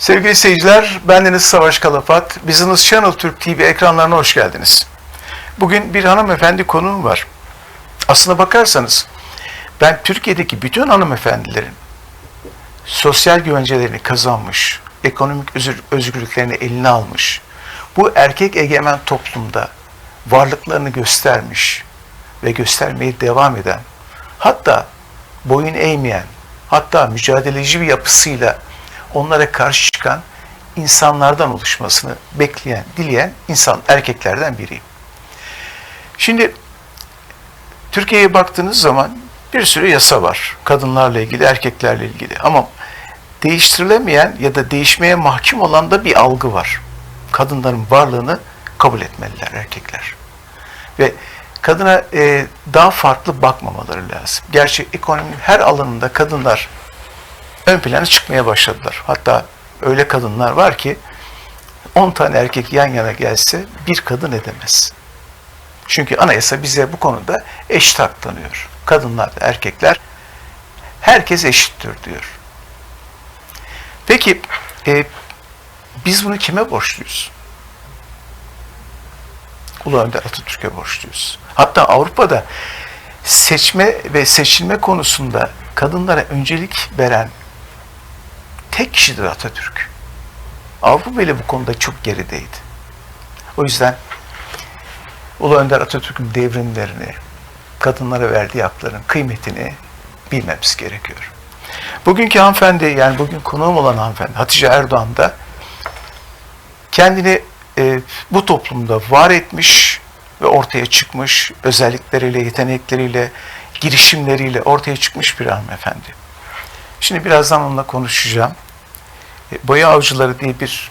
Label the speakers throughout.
Speaker 1: Sevgili seyirciler, bendeniz Savaş Kalafat. Business Channel Türk TV ekranlarına hoş geldiniz. Bugün bir hanımefendi konuğum var. Aslına bakarsanız ben Türkiye'deki bütün hanımefendilerin sosyal güvencelerini kazanmış, ekonomik özgürlüklerini eline almış, bu erkek egemen toplumda varlıklarını göstermiş ve göstermeye devam eden, hatta boyun eğmeyen, hatta mücadeleci bir yapısıyla onlara karşı çıkan insanlardan oluşmasını bekleyen, dileyen insan erkeklerden biriyim. Şimdi Türkiye'ye baktığınız zaman bir sürü yasa var. Kadınlarla ilgili, erkeklerle ilgili. Ama değiştirilemeyen ya da değişmeye mahkum olan da bir algı var. Kadınların varlığını kabul etmeliler erkekler. Ve kadına e, daha farklı bakmamaları lazım. Gerçi ekonominin her alanında kadınlar ön plana çıkmaya başladılar. Hatta öyle kadınlar var ki 10 tane erkek yan yana gelse bir kadın edemez. Çünkü anayasa bize bu konuda eşit hak tanıyor. Kadınlar, erkekler herkes eşittir diyor. Peki e, biz bunu kime borçluyuz? Ulu Önder Atatürk'e borçluyuz. Hatta Avrupa'da seçme ve seçilme konusunda kadınlara öncelik veren tek kişidir Atatürk. Avrupa bile bu konuda çok gerideydi. O yüzden Ulu Önder Atatürk'ün devrimlerini, kadınlara verdiği hakların kıymetini bilmemiz gerekiyor. Bugünkü hanımefendi, yani bugün konuğum olan hanımefendi Hatice Erdoğan da kendini e, bu toplumda var etmiş ve ortaya çıkmış özellikleriyle, yetenekleriyle, girişimleriyle ortaya çıkmış bir hanımefendi. Şimdi birazdan onunla konuşacağım. E, Boya Avcıları diye bir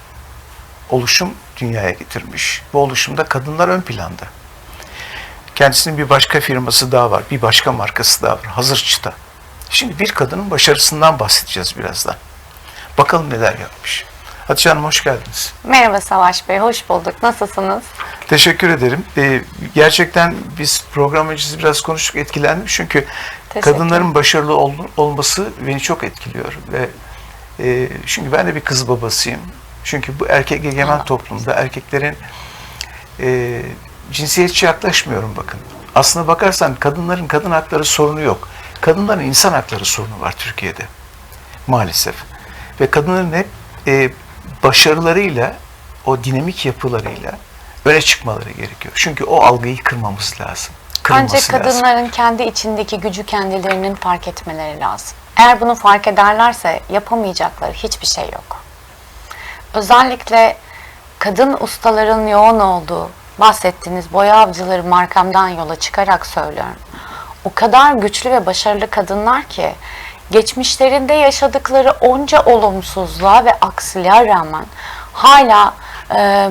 Speaker 1: oluşum dünyaya getirmiş. Bu oluşumda kadınlar ön planda. Kendisinin bir başka firması daha var, bir başka markası daha var, Hazır Çıta. Şimdi bir kadının başarısından bahsedeceğiz birazdan. Bakalım neler yapmış. Hatice Hanım hoş geldiniz.
Speaker 2: Merhaba Savaş Bey, hoş bulduk. Nasılsınız?
Speaker 1: Teşekkür ederim. Ee, gerçekten biz program öncesi biraz konuştuk, etkilendim. Çünkü. Kadınların başarılı ol- olması beni çok etkiliyor. Ve e, çünkü ben de bir kız babasıyım. Çünkü bu erkek egemen toplumda erkeklerin e, cinsiyetçi yaklaşmıyorum bakın. Aslına bakarsan kadınların kadın hakları sorunu yok. Kadınların insan hakları sorunu var Türkiye'de. Maalesef. Ve kadınların hep e, başarılarıyla, o dinamik yapılarıyla öne çıkmaları gerekiyor. Çünkü o algıyı kırmamız lazım. Kırılması
Speaker 2: Ancak
Speaker 1: lazım.
Speaker 2: kadınların kendi içindeki gücü kendilerinin fark etmeleri lazım. Eğer bunu fark ederlerse yapamayacakları hiçbir şey yok. Özellikle kadın ustaların yoğun olduğu bahsettiğiniz boya avcıları markamdan yola çıkarak söylüyorum. O kadar güçlü ve başarılı kadınlar ki geçmişlerinde yaşadıkları onca olumsuzluğa ve aksiliğe rağmen hala e,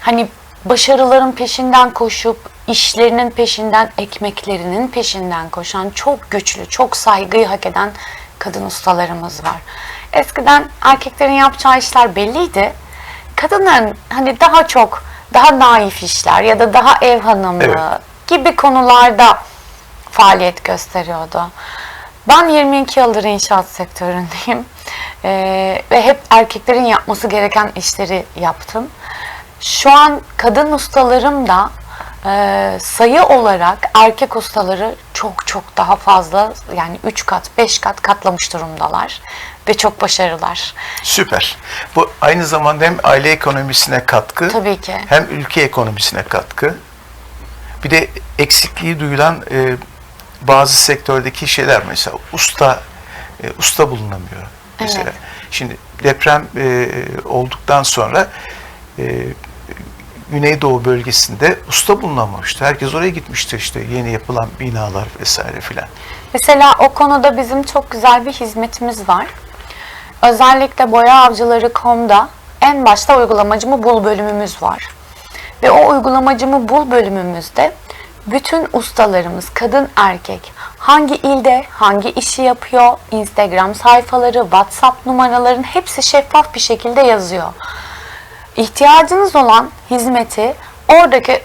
Speaker 2: hani başarıların peşinden koşup işlerinin peşinden, ekmeklerinin peşinden koşan çok güçlü, çok saygıyı hak eden kadın ustalarımız var. Eskiden erkeklerin yapacağı işler belliydi. Kadınların hani daha çok daha naif işler ya da daha ev hanımlığı
Speaker 1: Evet.
Speaker 2: gibi konularda faaliyet gösteriyordu. Ben 22 yıldır inşaat sektöründeyim Ee, ve hep erkeklerin yapması gereken işleri yaptım. Şu an kadın ustalarım da e, sayı olarak erkek ustaları çok çok daha fazla yani 3 kat 5 kat katlamış durumdalar ve çok başarılılar.
Speaker 1: Süper. Bu aynı zamanda hem aile ekonomisine katkı,
Speaker 2: Tabii ki.
Speaker 1: hem ülke ekonomisine katkı. Bir de eksikliği duyulan e, bazı sektördeki şeyler mesela usta e, usta bulunamıyor mesela.
Speaker 2: Evet.
Speaker 1: Şimdi deprem e, olduktan sonra e, Güneydoğu bölgesinde usta bulunamamıştı. Herkes oraya gitmişti işte yeni yapılan binalar vesaire filan.
Speaker 2: Mesela o konuda bizim çok güzel bir hizmetimiz var. Özellikle boyaavcıları.com'da en başta uygulamacımı bul bölümümüz var. Ve o uygulamacımı bul bölümümüzde bütün ustalarımız kadın erkek hangi ilde hangi işi yapıyor, Instagram sayfaları, WhatsApp numaraların hepsi şeffaf bir şekilde yazıyor. İhtiyacınız olan hizmeti oradaki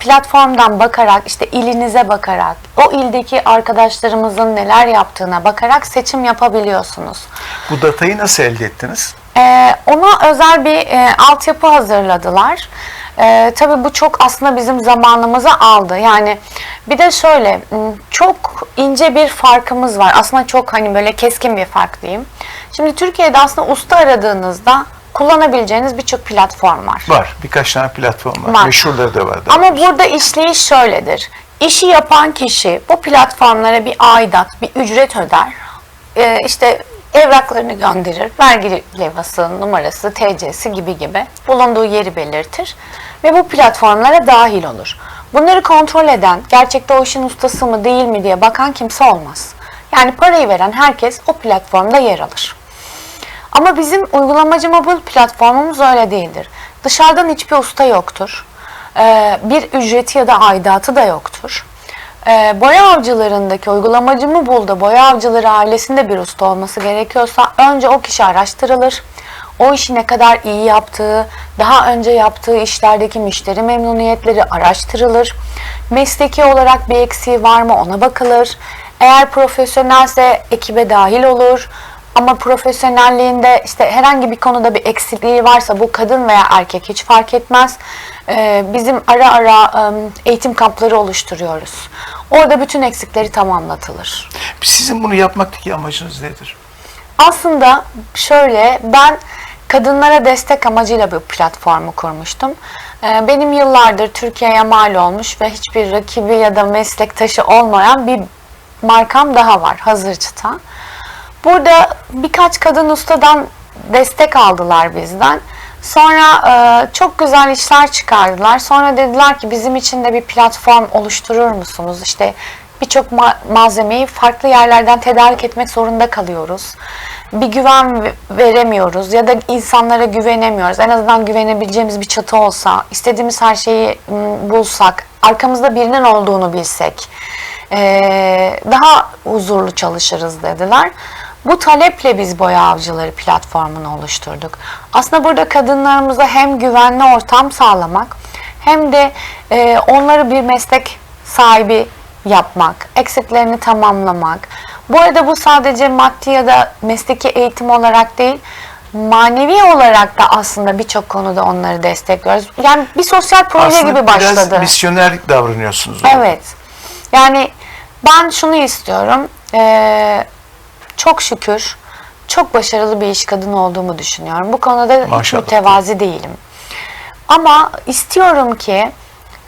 Speaker 2: platformdan bakarak işte ilinize bakarak o ildeki arkadaşlarımızın neler yaptığına bakarak seçim yapabiliyorsunuz.
Speaker 1: Bu datayı nasıl elde ettiniz?
Speaker 2: Ee, ona özel bir e, altyapı hazırladılar. Ee, tabii bu çok aslında bizim zamanımızı aldı. Yani bir de şöyle çok ince bir farkımız var. Aslında çok hani böyle keskin bir fark diyeyim. Şimdi Türkiye'de aslında usta aradığınızda kullanabileceğiniz birçok platform var.
Speaker 1: Var. Birkaç tane platform var.
Speaker 2: Var.
Speaker 1: Meşhurları da var.
Speaker 2: Ama burada işleyiş şöyledir. İşi yapan kişi bu platformlara bir aidat, bir ücret öder. Ee, işte evraklarını gönderir. Vergi levhası, numarası, TC'si gibi gibi bulunduğu yeri belirtir. Ve bu platformlara dahil olur. Bunları kontrol eden, gerçekte o işin ustası mı değil mi diye bakan kimse olmaz. Yani parayı veren herkes o platformda yer alır. Ama bizim uygulamacı mobil platformumuz öyle değildir. Dışarıdan hiçbir usta yoktur. Ee, bir ücreti ya da aidatı da yoktur. Ee, boya avcılarındaki uygulamacı Mobile'da boya avcıları ailesinde bir usta olması gerekiyorsa önce o kişi araştırılır. O işi ne kadar iyi yaptığı, daha önce yaptığı işlerdeki müşteri memnuniyetleri araştırılır. Mesleki olarak bir eksiği var mı ona bakılır. Eğer profesyonelse ekibe dahil olur. Ama profesyonelliğinde işte herhangi bir konuda bir eksikliği varsa bu kadın veya erkek hiç fark etmez. Ee, bizim ara ara em, eğitim kampları oluşturuyoruz. Orada bütün eksikleri tamamlatılır.
Speaker 1: Sizin bunu yapmaktaki amacınız nedir?
Speaker 2: Aslında şöyle ben kadınlara destek amacıyla bu platformu kurmuştum. Ee, Benim yıllardır Türkiye'ye mal olmuş ve hiçbir rakibi ya da meslektaşı olmayan bir markam daha var. Hazır çıta. Burada birkaç kadın ustadan destek aldılar bizden. Sonra e, çok güzel işler çıkardılar. Sonra dediler ki bizim için de bir platform oluşturur musunuz? İşte birçok ma- malzemeyi farklı yerlerden tedarik etmek zorunda kalıyoruz. Bir güven ve- veremiyoruz ya da insanlara güvenemiyoruz. En azından güvenebileceğimiz bir çatı olsa, istediğimiz her şeyi bulsak, arkamızda birinin olduğunu bilsek daha huzurlu çalışırız dediler. Bu taleple biz boya avcıları platformunu oluşturduk. Aslında burada kadınlarımıza hem güvenli ortam sağlamak hem de e, onları bir meslek sahibi yapmak, eksiklerini tamamlamak. Bu arada bu sadece maddi ya da mesleki eğitim olarak değil, manevi olarak da aslında birçok konuda onları destekliyoruz. Yani bir sosyal proje
Speaker 1: Aslında
Speaker 2: gibi başladı.
Speaker 1: biraz misyoner davranıyorsunuz.
Speaker 2: Evet. Yani ben şunu istiyorum. Ee, çok şükür çok başarılı bir iş kadını olduğumu düşünüyorum. Bu konuda hiç
Speaker 1: Maşallah.
Speaker 2: mütevazi değilim. Ama istiyorum ki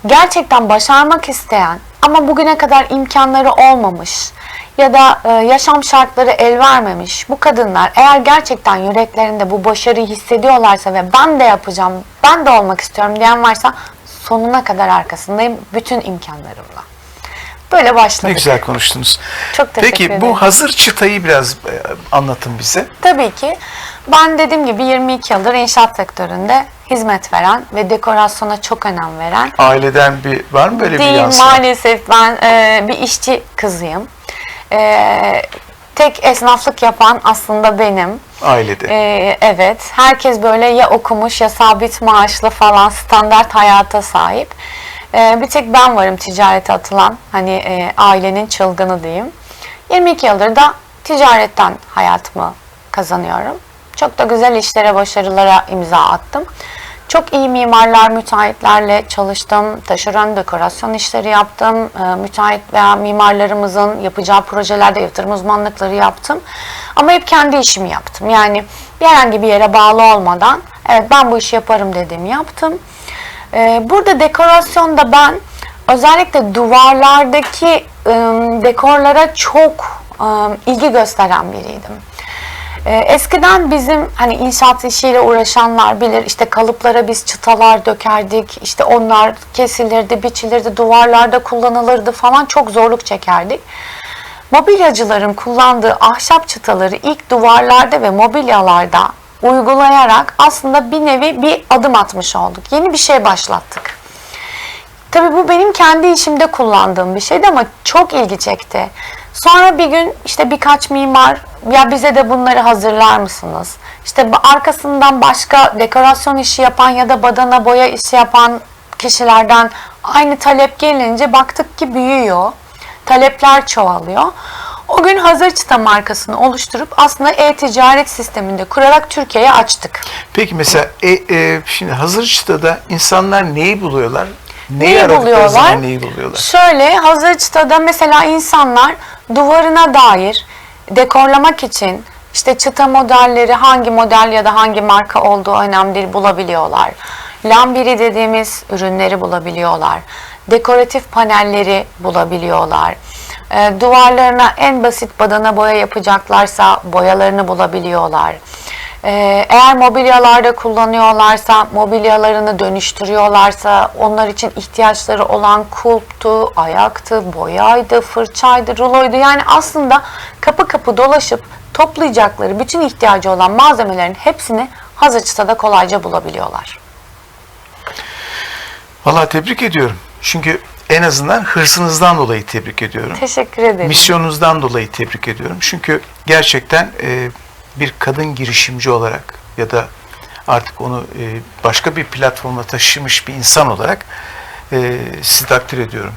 Speaker 2: gerçekten başarmak isteyen ama bugüne kadar imkanları olmamış ya da e, yaşam şartları el vermemiş bu kadınlar eğer gerçekten yüreklerinde bu başarıyı hissediyorlarsa ve ben de yapacağım, ben de olmak istiyorum diyen varsa sonuna kadar arkasındayım bütün imkanlarımla. Böyle
Speaker 1: Ne
Speaker 2: başladık.
Speaker 1: güzel konuştunuz.
Speaker 2: Çok teşekkür
Speaker 1: Peki
Speaker 2: ederim.
Speaker 1: bu hazır çıtayı biraz e, anlatın bize.
Speaker 2: Tabii ki. Ben dediğim gibi 22 yıldır inşaat sektöründe hizmet veren ve dekorasyona çok önem veren
Speaker 1: Aileden bir var mı böyle bir
Speaker 2: Değil
Speaker 1: yansıma?
Speaker 2: maalesef ben e, bir işçi kızıyım. E, tek esnaflık yapan aslında benim.
Speaker 1: Ailede.
Speaker 2: E, evet. Herkes böyle ya okumuş ya sabit maaşlı falan standart hayata sahip. E, bir tek ben varım ticarete atılan hani e, ailenin çılgını diyeyim. 22 yıldır da ticaretten hayatımı kazanıyorum. Çok da güzel işlere, başarılara imza attım. Çok iyi mimarlar, müteahhitlerle çalıştım. Taşeron dekorasyon işleri yaptım. Ee, Müteahhit veya mimarlarımızın yapacağı projelerde yatırım uzmanlıkları yaptım. Ama hep kendi işimi yaptım. Yani bir herhangi bir yere bağlı olmadan evet ben bu işi yaparım dediğimi yaptım. Ee, Burada dekorasyonda ben özellikle duvarlardaki ım, dekorlara çok ım, ilgi gösteren biriydim. Ee, Eskiden bizim hani inşaat işiyle uğraşanlar bilir işte kalıplara biz çıtalar dökerdik işte onlar kesilirdi biçilirdi duvarlarda kullanılırdı falan çok zorluk çekerdik. Mobilyacıların kullandığı ahşap çıtaları ilk duvarlarda ve mobilyalarda uygulayarak aslında bir nevi bir adım atmış olduk. Yeni bir şey başlattık. Tabii bu benim kendi işimde kullandığım bir şeydi ama çok ilgi çekti. Sonra bir gün işte birkaç mimar ya bize de bunları hazırlar mısınız? İşte arkasından başka dekorasyon işi yapan ya da badana boya işi yapan kişilerden aynı talep gelince baktık ki büyüyor. Talepler çoğalıyor. O gün hazır çıta markasını oluşturup aslında e-ticaret sisteminde kurarak Türkiye'ye açtık.
Speaker 1: Peki mesela e, e, şimdi hazır çıtada insanlar neyi buluyorlar? Neyi,
Speaker 2: Neyi buluyorlar?
Speaker 1: zaman neyi buluyorlar?
Speaker 2: Şöyle hazır çıtada mesela insanlar duvarına dair dekorlamak için işte çıta modelleri hangi model ya da hangi marka olduğu önemli değil bulabiliyorlar. Lambiri dediğimiz ürünleri bulabiliyorlar. Dekoratif panelleri bulabiliyorlar. E, duvarlarına en basit badana boya yapacaklarsa boyalarını bulabiliyorlar. Ee, eğer mobilyalarda kullanıyorlarsa, mobilyalarını dönüştürüyorlarsa, onlar için ihtiyaçları olan kulptu, ayaktı, boyaydı, fırçaydı, ruloydu. Yani aslında kapı kapı dolaşıp toplayacakları bütün ihtiyacı olan malzemelerin hepsini hazır çıtada kolayca bulabiliyorlar.
Speaker 1: Vallahi tebrik ediyorum. Çünkü en azından hırsınızdan dolayı tebrik ediyorum.
Speaker 2: Teşekkür ederim.
Speaker 1: Misyonunuzdan dolayı tebrik ediyorum. Çünkü gerçekten e, bir kadın girişimci olarak ya da artık onu e, başka bir platforma taşımış bir insan olarak e, sizi takdir ediyorum.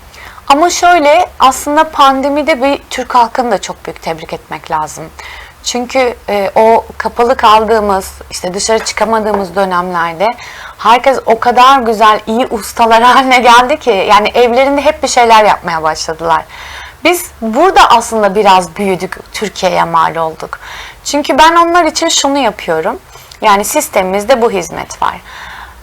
Speaker 2: Ama şöyle aslında pandemide bir Türk halkını da çok büyük tebrik etmek lazım. Çünkü e, o kapalı kaldığımız, işte dışarı çıkamadığımız dönemlerde herkes o kadar güzel, iyi ustalar haline geldi ki yani evlerinde hep bir şeyler yapmaya başladılar. Biz burada aslında biraz büyüdük, Türkiye'ye mal olduk. Çünkü ben onlar için şunu yapıyorum. Yani sistemimizde bu hizmet var.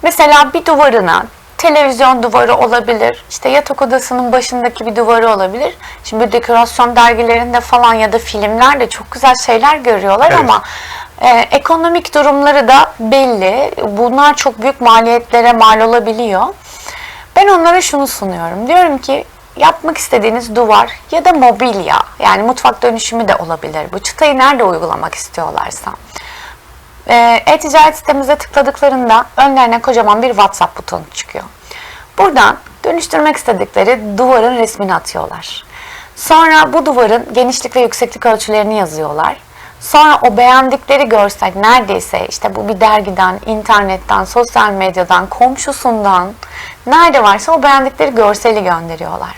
Speaker 2: Mesela bir duvarına televizyon duvarı olabilir, işte yatak odasının başındaki bir duvarı olabilir. Şimdi dekorasyon dergilerinde falan ya da filmlerde çok güzel şeyler görüyorlar
Speaker 1: Evet.
Speaker 2: ama e, ekonomik durumları da belli. Bunlar çok büyük maliyetlere mal olabiliyor. Ben onlara şunu sunuyorum. Diyorum ki yapmak istediğiniz duvar ya da mobilya yani mutfak dönüşümü de olabilir. Bu çıtayı nerede uygulamak istiyorlarsa. Ee, E-ticaret sitemize tıkladıklarında önlerine kocaman bir WhatsApp butonu çıkıyor. Buradan dönüştürmek istedikleri duvarın resmini atıyorlar. Sonra bu duvarın genişlik ve yükseklik ölçülerini yazıyorlar. Sonra o beğendikleri görsel neredeyse işte bu bir dergiden, internetten, sosyal medyadan, komşusundan nerede varsa o beğendikleri görseli gönderiyorlar.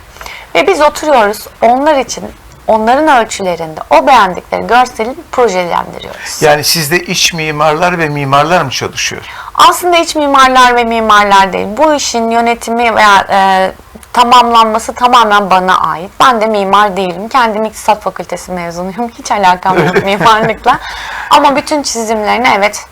Speaker 2: Ve biz oturuyoruz onlar için onların ölçülerinde o beğendikleri görseli projelendiriyoruz.
Speaker 1: Yani sizde iç mimarlar ve mimarlar mı çalışıyor?
Speaker 2: Aslında iç mimarlar ve mimarlar değil. Bu işin yönetimi veya e, tamamlanması tamamen bana ait. Ben de mimar değilim. Kendim iktisat fakültesi mezunuyum. Hiç alakam yok mimarlıkla. Ama bütün çizimlerini evet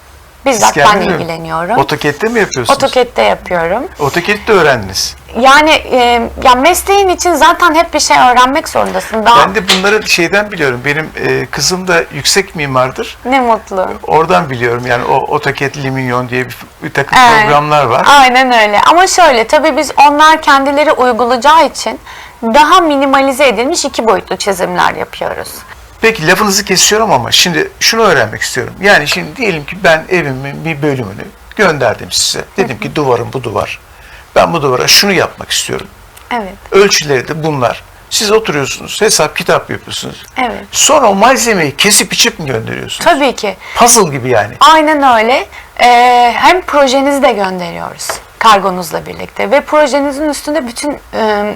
Speaker 2: bizzat ben
Speaker 1: mi?
Speaker 2: ilgileniyorum.
Speaker 1: AutoCAD'de mi yapıyorsunuz?
Speaker 2: AutoCAD'de yapıyorum.
Speaker 1: AutoCAD'de öğrendiniz.
Speaker 2: Yani e, ya mesleğin için zaten hep bir şey öğrenmek zorundasın. Daha
Speaker 1: Ben de bunları şeyden biliyorum. Benim e, kızım da yüksek mimardır.
Speaker 2: ne mutlu.
Speaker 1: Oradan biliyorum yani o AutoCAD Lumion diye bir, bir takım
Speaker 2: Evet.
Speaker 1: programlar var.
Speaker 2: Aynen öyle. Ama şöyle tabii biz onlar kendileri uygulayacağı için daha minimalize edilmiş iki boyutlu çizimler yapıyoruz.
Speaker 1: Peki lafınızı kesiyorum ama şimdi şunu öğrenmek istiyorum. Yani şimdi diyelim ki ben evimin bir bölümünü gönderdim size. Dedim ki duvarım bu duvar. Ben bu duvara şunu yapmak istiyorum.
Speaker 2: Evet.
Speaker 1: Ölçüleri de bunlar. Siz oturuyorsunuz, hesap kitap yapıyorsunuz.
Speaker 2: Evet.
Speaker 1: Sonra o malzemeyi kesip biçip mi gönderiyorsunuz?
Speaker 2: Tabii ki.
Speaker 1: Puzzle gibi yani.
Speaker 2: Aynen öyle. Ee, hem projenizi de gönderiyoruz kargonuzla birlikte ve projenizin üstünde bütün e,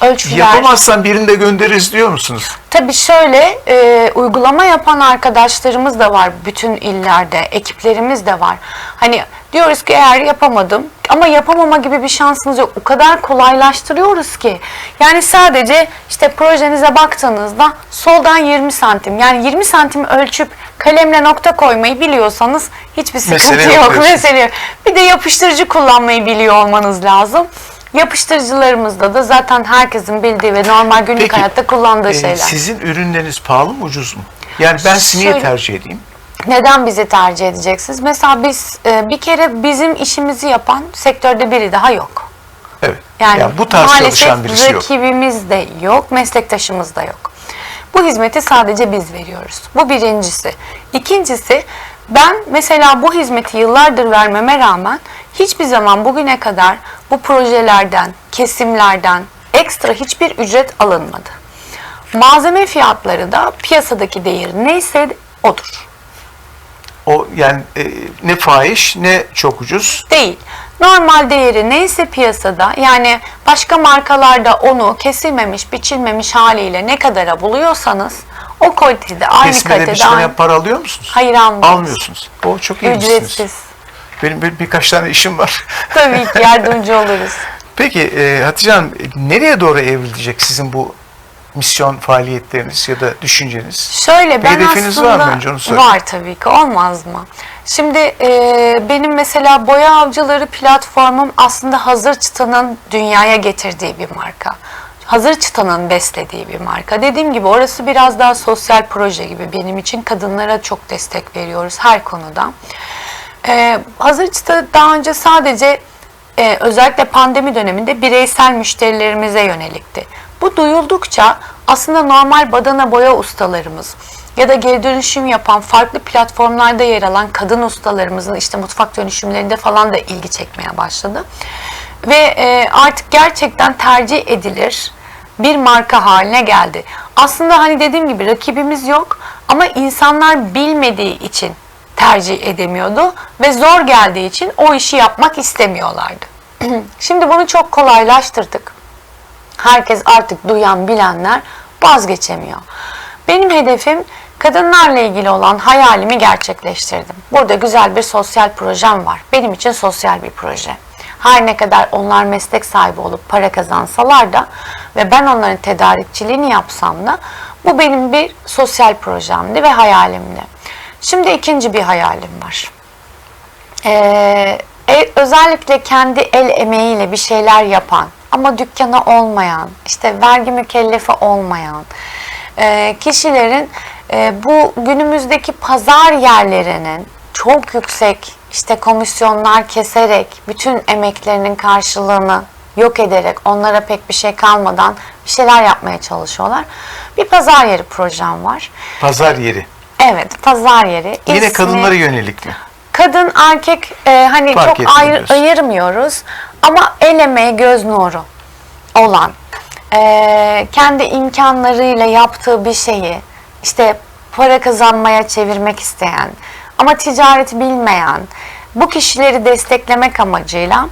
Speaker 2: ölçüler.
Speaker 1: Yapamazsan birini de göndeririz diyor musunuz?
Speaker 2: Tabii şöyle e, uygulama yapan arkadaşlarımız da var bütün illerde, ekiplerimiz de var. Hani diyoruz ki eğer yapamadım ama yapamama gibi bir şansınız yok. O kadar kolaylaştırıyoruz ki. Yani sadece işte projenize baktığınızda soldan 20 santim yani 20 santim ölçüp kalemle nokta koymayı biliyorsanız hiçbir sıkıntı
Speaker 1: Mesele yok
Speaker 2: yok.
Speaker 1: diyorsun.
Speaker 2: Mesele yok. Bir de yapıştırıcı kullanmayı biliyor olmanız lazım. Yapıştırıcılarımızda da zaten herkesin bildiği ve normal günlük hayatta kullandığı
Speaker 1: e,
Speaker 2: şeyler.
Speaker 1: sizin ürünleriniz pahalı mı ucuz mu? Yani ben sizi niye
Speaker 2: Şöyle-
Speaker 1: tercih edeyim?
Speaker 2: Neden bizi tercih edeceksiniz? Mesela biz e, bir kere bizim işimizi yapan sektörde biri daha yok.
Speaker 1: Evet.
Speaker 2: Yani,
Speaker 1: Yani, bu tarz
Speaker 2: maalesef
Speaker 1: çalışan birisi yok.
Speaker 2: rakibimiz de yok, meslektaşımız da yok. Bu hizmeti sadece biz veriyoruz. Bu birincisi. İkincisi ben mesela bu hizmeti yıllardır vermeme rağmen hiçbir zaman bugüne kadar bu projelerden, kesimlerden ekstra hiçbir ücret alınmadı. Malzeme fiyatları da piyasadaki değeri neyse odur.
Speaker 1: O yani e, ne fahiş ne çok ucuz.
Speaker 2: değil. Normal değeri neyse piyasada yani başka markalarda onu kesilmemiş, biçilmemiş haliyle ne kadara buluyorsanız O kalitede, aynı
Speaker 1: Kesmede
Speaker 2: kalitede.
Speaker 1: biçimine
Speaker 2: aynı-
Speaker 1: para alıyor musunuz?
Speaker 2: Hayır almıyoruz.
Speaker 1: Almıyorsunuz. O çok ilginçsiniz.
Speaker 2: Ücretsiz.
Speaker 1: Benim bir, birkaç tane işim var.
Speaker 2: Tabii ki yardımcı oluruz.
Speaker 1: Peki e, Hatice Hanım nereye doğru evrilecek sizin bu misyon faaliyetleriniz ya da düşünceniz?
Speaker 2: Şöyle ben
Speaker 1: hedefiniz
Speaker 2: aslında
Speaker 1: var mı önce onu sorayım.
Speaker 2: var tabii ki olmaz mı? Şimdi e, benim mesela boya avcıları platformum aslında hazır çıtanın dünyaya getirdiği bir marka. Hazır çıtanın beslediği bir marka. Dediğim gibi orası biraz daha sosyal proje gibi benim için kadınlara çok destek veriyoruz her konuda. E, hazır çıta daha önce sadece e, özellikle pandemi döneminde bireysel müşterilerimize yönelikti. Bu duyuldukça aslında normal badana boya ustalarımız ya da geri dönüşüm yapan farklı platformlarda yer alan kadın ustalarımızın işte mutfak dönüşümlerinde falan da ilgi çekmeye başladı. Ve e, artık gerçekten tercih edilir bir marka haline geldi. Aslında hani dediğim gibi rakibimiz yok ama insanlar bilmediği için tercih edemiyordu ve zor geldiği için o işi yapmak istemiyorlardı. Şimdi bunu çok kolaylaştırdık. Herkes artık duyan bilenler vazgeçemiyor. Benim hedefim kadınlarla ilgili olan hayalimi gerçekleştirdim. Burada güzel bir sosyal projem var. Benim için sosyal bir proje. Her ne kadar onlar meslek sahibi olup para kazansalar da ve ben onların tedarikçiliğini yapsam da bu benim bir sosyal projemdi ve hayalimdi. Şimdi ikinci bir hayalim var. Ee, e- özellikle kendi el emeğiyle bir şeyler yapan ama dükkanı olmayan, işte vergi mükellefi olmayan e, kişilerin e, bu günümüzdeki pazar yerlerinin çok yüksek işte komisyonlar keserek bütün emeklerinin karşılığını yok ederek onlara pek bir şey kalmadan bir şeyler yapmaya çalışıyorlar. Bir pazar yeri projem var.
Speaker 1: Pazar yeri.
Speaker 2: Evet, pazar yeri.
Speaker 1: Yine
Speaker 2: İsmi-
Speaker 1: kadınlara yönelik mi?
Speaker 2: kadın erkek e, hani
Speaker 1: Fark
Speaker 2: çok ayır, ayırmıyoruz ama el emeği göz nuru olan e, kendi imkanlarıyla yaptığı bir şeyi işte para kazanmaya çevirmek isteyen ama ticareti bilmeyen bu kişileri desteklemek amacıyla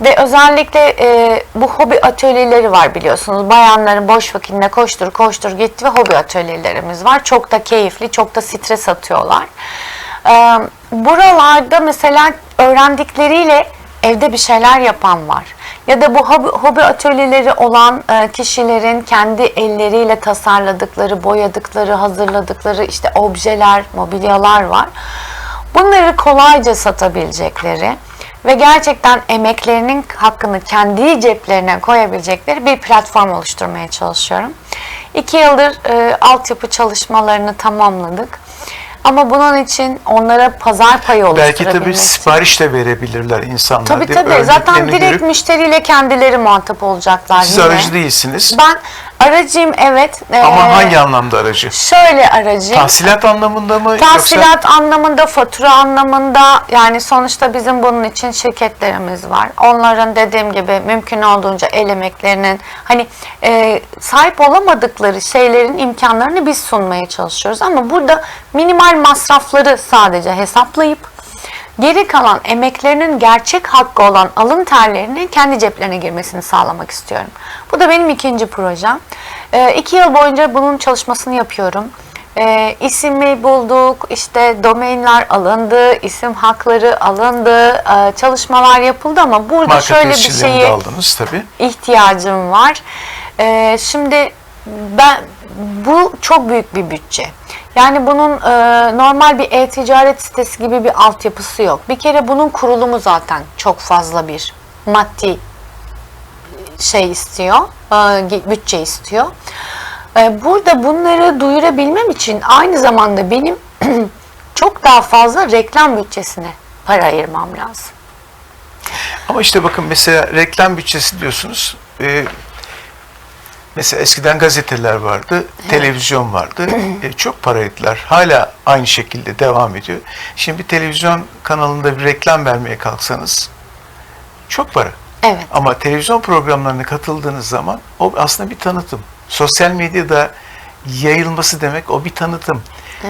Speaker 2: ve özellikle e, bu hobi atölyeleri var biliyorsunuz. Bayanların boş vakitinde koştur koştur gitti ve hobi atölyelerimiz var. Çok da keyifli, çok da stres atıyorlar. Ee, buralarda mesela öğrendikleriyle evde bir şeyler yapan var. Ya da bu hobi, hobi atölyeleri olan e, kişilerin kendi elleriyle tasarladıkları, boyadıkları, hazırladıkları işte objeler, mobilyalar var. Bunları kolayca satabilecekleri ve gerçekten emeklerinin hakkını kendi ceplerine koyabilecekleri bir platform oluşturmaya çalışıyorum. İki yıldır e, altyapı çalışmalarını tamamladık. Ama bunun için onlara pazar payı
Speaker 1: Belki
Speaker 2: oluşturabilmek
Speaker 1: tabii
Speaker 2: için-
Speaker 1: sipariş de verebilirler insanlar.
Speaker 2: Tabii tabii. Zaten direkt
Speaker 1: görüp
Speaker 2: müşteriyle kendileri muhatap olacaklar.
Speaker 1: siz
Speaker 2: yine.
Speaker 1: aracı değilsiniz.
Speaker 2: Ben aracıyım evet.
Speaker 1: Ama
Speaker 2: Ee,
Speaker 1: hangi anlamda aracı?
Speaker 2: Şöyle aracıyım.
Speaker 1: Tahsilat anlamında mı?
Speaker 2: Tahsilat anlamında, fatura anlamında yani sonuçta bizim bunun için şirketlerimiz var. Onların dediğim gibi mümkün olduğunca el emeklerinin hani e, sahip olamadıkları şeylerin imkanlarını biz sunmaya çalışıyoruz. Ama burada minimal masrafları sadece hesaplayıp geri kalan emeklerinin gerçek hakkı olan alın terlerinin kendi ceplerine girmesini sağlamak istiyorum. Bu da benim ikinci projem. E, iki yıl boyunca bunun çalışmasını yapıyorum. E, ismi bulduk, işte domainler alındı, isim hakları alındı, e, çalışmalar yapıldı ama burada
Speaker 1: Marka
Speaker 2: şöyle bir şeyi
Speaker 1: aldınız tabii.
Speaker 2: ihtiyacım var. E, şimdi ben bu çok büyük bir bütçe. Yani bunun e, normal bir e-ticaret sitesi gibi bir altyapısı yok. Bir kere bunun kurulumu zaten çok fazla bir maddi şey istiyor, e, bütçe istiyor. E, Burada bunları duyurabilmem için aynı zamanda benim çok daha fazla reklam bütçesine para ayırmam lazım.
Speaker 1: Ama işte bakın mesela reklam bütçesi diyorsunuz. Ee, mesela eskiden gazeteler vardı, televizyon vardı. Ee, çok para ettiler. Hala aynı şekilde devam ediyor. Şimdi bir televizyon kanalında bir reklam vermeye kalksanız çok para.
Speaker 2: Evet.
Speaker 1: Ama televizyon programlarına katıldığınız zaman o aslında bir tanıtım. Sosyal medyada yayılması demek o bir tanıtım.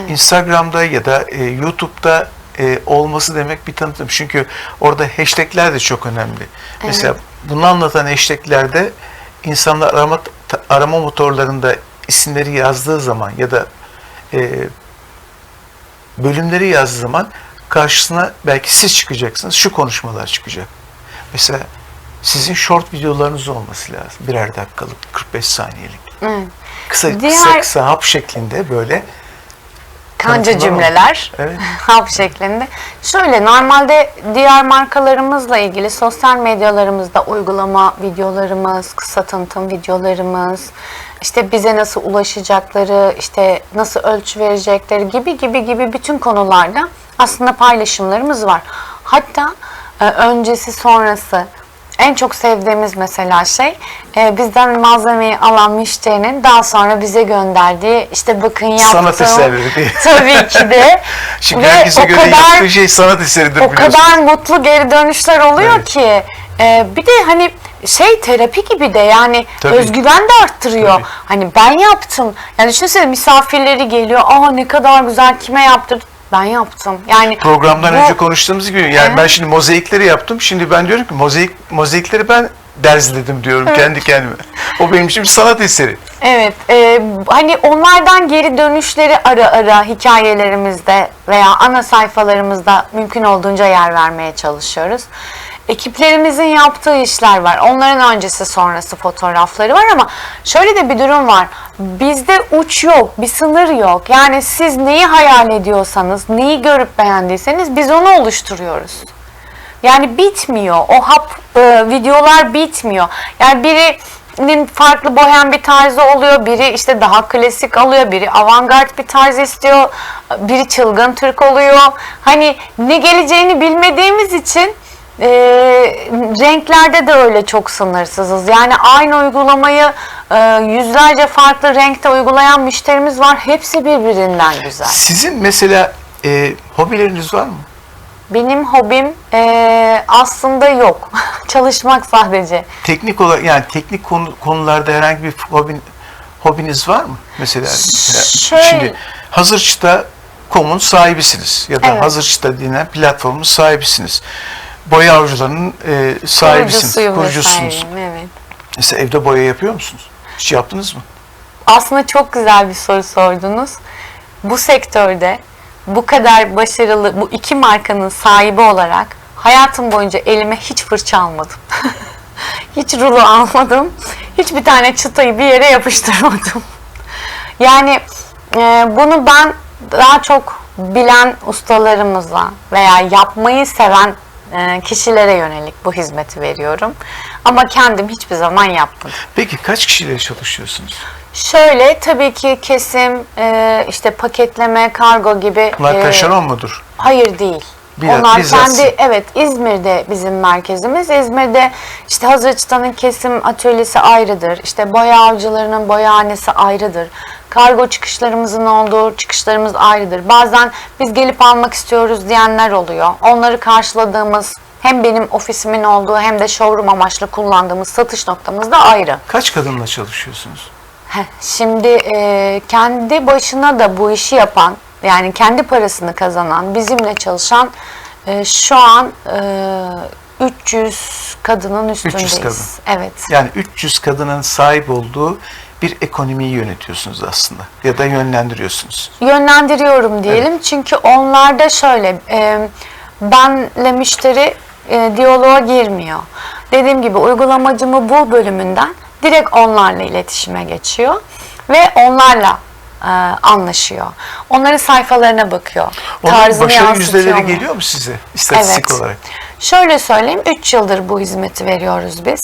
Speaker 1: Instagram'da ya da e, YouTube'da e, olması demek bir tanıtım. Çünkü orada hashtagler de çok önemli. Mesela bunu anlatan hashtaglerde insanlar arama, arama motorlarında isimleri yazdığı zaman ya da e, bölümleri yazdığı zaman karşısına belki siz çıkacaksınız, şu konuşmalar çıkacak. Mesela sizin short videolarınız olması lazım. Birer dakikalık, 45 saniyelik.
Speaker 2: Evet.
Speaker 1: Kısa kısa
Speaker 2: Diğer-
Speaker 1: kısa hap şeklinde böyle.
Speaker 2: Kanca
Speaker 1: Tanıtımlar
Speaker 2: cümleler.
Speaker 1: Evet.
Speaker 2: hap şeklinde. Şöyle normalde diğer markalarımızla ilgili sosyal medyalarımızda uygulama videolarımız, kısa tanıtım videolarımız, işte bize nasıl ulaşacakları, işte nasıl ölçü verecekleri gibi gibi gibi bütün konularda aslında paylaşımlarımız var. Hatta e, öncesi sonrası en çok sevdiğimiz mesela şey e, bizden malzemeyi alan müşterinin daha sonra bize gönderdiği işte bakın yaptım.
Speaker 1: Sanat diye.
Speaker 2: Tabii ki de.
Speaker 1: Şimdi
Speaker 2: Ve
Speaker 1: herkese göre
Speaker 2: kadar
Speaker 1: yaptığı şey sanat eseridir
Speaker 2: o kadar mutlu geri dönüşler oluyor
Speaker 1: Evet.
Speaker 2: ki. E, bir de hani şey terapi gibi de yani
Speaker 1: Tabii.
Speaker 2: özgüven de arttırıyor.
Speaker 1: Tabii.
Speaker 2: Hani ben yaptım. Yani düşünsene misafirleri geliyor. Aa ne kadar güzel kime yaptırdı? Ben yaptım. Yani
Speaker 1: Programdan
Speaker 2: bu-
Speaker 1: önce konuştuğumuz gibi yani
Speaker 2: Evet.
Speaker 1: ben şimdi mozaikleri yaptım. Şimdi ben diyorum ki mozaik mozaikleri ben derzledim diyorum kendi kendime. O benim için bir sanat eseri.
Speaker 2: Evet, e, hani onlardan geri dönüşleri ara ara hikayelerimizde veya ana sayfalarımızda mümkün olduğunca yer vermeye çalışıyoruz. Ekiplerimizin yaptığı işler var. Onların öncesi sonrası fotoğrafları var ama şöyle de bir durum var. Bizde uç yok, bir sınır yok. Yani siz neyi hayal ediyorsanız, neyi görüp beğendiyseniz biz onu oluşturuyoruz. Yani bitmiyor. O hap e, videolar bitmiyor. Yani birinin farklı bohem bir tarzı oluyor. Biri işte daha klasik alıyor. Biri avantgard bir tarz istiyor. Biri çılgın Türk oluyor. Hani ne geleceğini bilmediğimiz için e, renklerde de öyle çok sınırsızız. Yani aynı uygulamayı e, yüzlerce farklı renkte uygulayan müşterimiz var. Hepsi birbirinden güzel.
Speaker 1: Sizin mesela e, hobileriniz var mı?
Speaker 2: Benim hobim eee, aslında yok. Çalışmak sadece.
Speaker 1: Teknik olarak yani teknik konu, konularda herhangi bir hobin, hobiniz var mı? Mesela
Speaker 2: Şöyle-
Speaker 1: şimdi hazırçıta komun sahibisiniz ya da
Speaker 2: Evet.
Speaker 1: hazırçıta denilen platformun sahibisiniz. Boya avcılarının e, sahibisiniz,
Speaker 2: Kurucusuyum
Speaker 1: kurucusunuz.
Speaker 2: sahibiyim, Evet.
Speaker 1: Mesela evde boya yapıyor musunuz? Hiç yaptınız mı?
Speaker 2: Aslında çok güzel bir soru sordunuz. Bu sektörde bu kadar başarılı bu iki markanın sahibi olarak hayatım boyunca elime hiç fırça almadım. hiç rulo almadım. Hiçbir tane çıtayı bir yere yapıştırmadım. Yani e, bunu ben daha çok bilen ustalarımıza veya yapmayı seven kişilere yönelik bu hizmeti veriyorum. Ama kendim hiçbir zaman yapmadım.
Speaker 1: Peki kaç kişiyle çalışıyorsunuz?
Speaker 2: Şöyle tabii ki kesim, e, işte paketleme, kargo gibi.
Speaker 1: Bunlar
Speaker 2: e,
Speaker 1: taşeron mudur?
Speaker 2: Hayır değil.
Speaker 1: Bizzat-
Speaker 2: Onlar
Speaker 1: bizzat
Speaker 2: kendi evet İzmir'de bizim merkezimiz. İzmir'de işte Hazır Çıta'nın kesim atölyesi ayrıdır. İşte boya avcılarının boyahanesi ayrıdır. Kargo çıkışlarımızın olduğu çıkışlarımız ayrıdır. Bazen biz gelip almak istiyoruz diyenler oluyor. Onları karşıladığımız hem benim ofisimin olduğu hem de showroom amaçlı kullandığımız satış noktamız da ayrı.
Speaker 1: Kaç kadınla çalışıyorsunuz?
Speaker 2: Heh, Şimdi e, kendi başına da bu işi yapan yani kendi parasını kazanan bizimle çalışan e, şu an e, 300 kadının üstündeyiz.
Speaker 1: kadın.
Speaker 2: Evet.
Speaker 1: Yani 300 kadının sahip olduğu bir ekonomiyi yönetiyorsunuz aslında ya da yönlendiriyorsunuz.
Speaker 2: Yönlendiriyorum diyelim çünkü onlarda şöyle e, benle müşteri e, diyaloğa girmiyor. Dediğim gibi uygulamacımı bu bölümünden direkt onlarla iletişime geçiyor ve onlarla e, anlaşıyor. Onların sayfalarına bakıyor.
Speaker 1: Onların
Speaker 2: Tarzını
Speaker 1: başarı yüzdeleri
Speaker 2: mu?
Speaker 1: geliyor mu size istatistik
Speaker 2: Evet.
Speaker 1: olarak?
Speaker 2: Şöyle söyleyeyim, 3 yıldır bu hizmeti veriyoruz biz.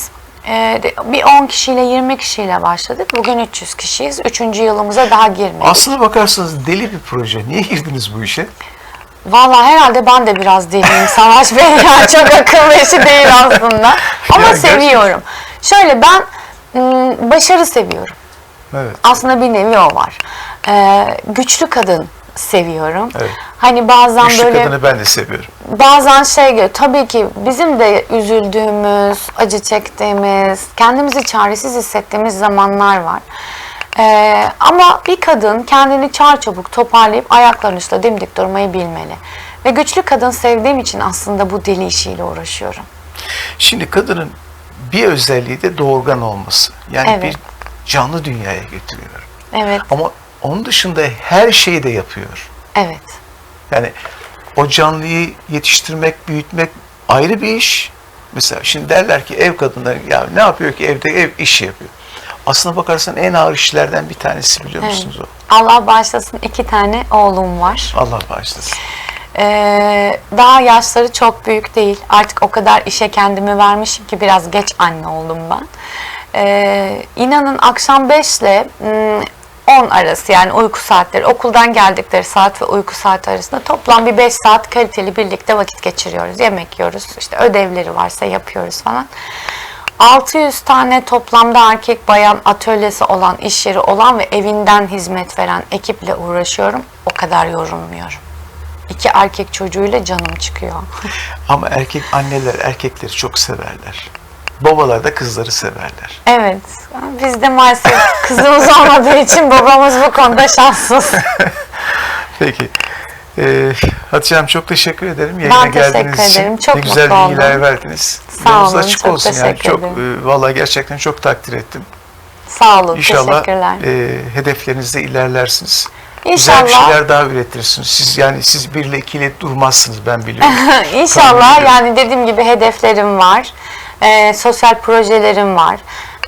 Speaker 2: Ee, bir 10 kişiyle 20 kişiyle başladık. Bugün 300 kişiyiz. 3. yılımıza daha girmedik.
Speaker 1: Aslına bakarsanız deli bir proje. Niye girdiniz bu işe?
Speaker 2: Vallahi herhalde ben de biraz deliyim Savaş Bey. Yani çok akıllı işi değil aslında. Ama
Speaker 1: Yani gerçekten.
Speaker 2: seviyorum. Şöyle ben başarı seviyorum.
Speaker 1: Evet.
Speaker 2: Aslında bir nevi o var. Ee, güçlü kadın seviyorum.
Speaker 1: Evet.
Speaker 2: Hani bazen
Speaker 1: Güçlü
Speaker 2: böyle
Speaker 1: kadını ben de seviyorum.
Speaker 2: bazen şey. Tabii ki bizim de üzüldüğümüz, acı çektiğimiz, kendimizi çaresiz hissettiğimiz zamanlar var. Ee, ama bir kadın kendini çarçabuk toparlayıp ayaklarının üstünde dimdik durmayı bilmeli. Ve güçlü kadın sevdiğim için aslında bu deli işiyle uğraşıyorum.
Speaker 1: Şimdi kadının bir özelliği de doğurgan olması. Yani
Speaker 2: Evet.
Speaker 1: bir canlı dünyaya getiriyor.
Speaker 2: Evet.
Speaker 1: Ama Onun dışında her şeyi de yapıyor.
Speaker 2: Evet.
Speaker 1: Yani o canlıyı yetiştirmek, büyütmek ayrı bir iş. Mesela şimdi derler ki ev kadınları ya ne yapıyor ki evde ev işi yapıyor. Aslına bakarsan en ağır işlerden bir tanesi biliyor
Speaker 2: Evet.
Speaker 1: musunuz o?
Speaker 2: Allah bağışlasın iki tane oğlum var.
Speaker 1: Allah bağışlasın.
Speaker 2: Ee, daha yaşları çok büyük değil. Artık o kadar işe kendimi vermişim ki biraz geç anne oldum ben. Ee, inanın akşam 5 ile 10 arası yani uyku saatleri, okuldan geldikleri saat ve uyku saati arasında toplam bir 5 saat kaliteli birlikte vakit geçiriyoruz. Yemek yiyoruz, işte ödevleri varsa yapıyoruz falan. 600 tane toplamda erkek bayan atölyesi olan, iş yeri olan ve evinden hizmet veren ekiple uğraşıyorum. O kadar yorulmuyorum. İki erkek çocuğuyla canım çıkıyor.
Speaker 1: Ama erkek anneler erkekleri çok severler. Babalar da kızları severler.
Speaker 2: evet. Bizde maalesef kızımız olmadığı için babamız bu konuda şanssız.
Speaker 1: Peki. Ee, Hatice Hanım çok teşekkür ederim. Yayına
Speaker 2: Ben teşekkür
Speaker 1: geldiğiniz için.
Speaker 2: ederim. Çok
Speaker 1: ne güzel
Speaker 2: mutlu
Speaker 1: bilgiler
Speaker 2: oldum.
Speaker 1: verdiniz.
Speaker 2: Sağ
Speaker 1: Yolunuz
Speaker 2: olun,
Speaker 1: açık
Speaker 2: çok
Speaker 1: olsun yani. Çok e, vallahi gerçekten çok takdir ettim.
Speaker 2: Sağ olun.
Speaker 1: İnşallah
Speaker 2: Teşekkürler.
Speaker 1: e, hedeflerinizde ilerlersiniz. Güzel bir
Speaker 2: İnşallah.
Speaker 1: şeyler daha üretirsiniz. Siz yani siz bir ile iki ile durmazsınız ben biliyorum.
Speaker 2: İnşallah
Speaker 1: Kabul ediyorum.
Speaker 2: yani dediğim gibi hedeflerim var. Ee, sosyal projelerim var.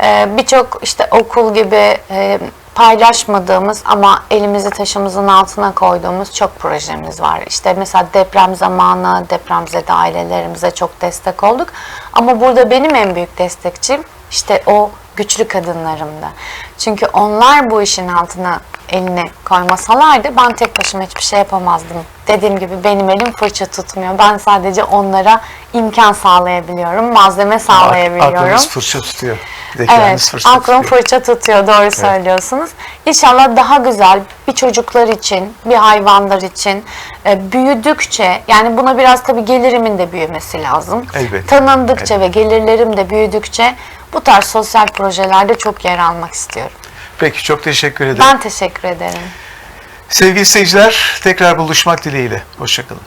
Speaker 2: Ee, Birçok işte okul gibi e, paylaşmadığımız ama elimizi taşımızın altına koyduğumuz çok projemiz var. İşte mesela deprem zamanı depremzede ailelerimize çok destek olduk. Ama burada benim en büyük destekçim işte o güçlü kadınlarımdı. Çünkü onlar bu işin altına elini koymasalardı ben tek başıma hiçbir şey yapamazdım. Dediğim gibi benim elim fırça tutmuyor. Ben sadece onlara imkan sağlayabiliyorum, malzeme sağlayabiliyorum.
Speaker 1: Aklınız fırça tutuyor.
Speaker 2: Evet,
Speaker 1: fırça
Speaker 2: aklım
Speaker 1: tutuyor.
Speaker 2: fırça tutuyor. Doğru söylüyorsunuz. İnşallah daha güzel bir çocuklar için, bir hayvanlar için e, büyüdükçe, yani buna biraz tabii gelirimin de büyümesi lazım.
Speaker 1: Elbette,
Speaker 2: Tanındıkça ve gelirlerim de büyüdükçe bu tarz sosyal projelerde çok yer almak istiyorum.
Speaker 1: Peki çok teşekkür ederim.
Speaker 2: Ben teşekkür ederim.
Speaker 1: Sevgili seyirciler tekrar buluşmak dileğiyle. Hoşçakalın.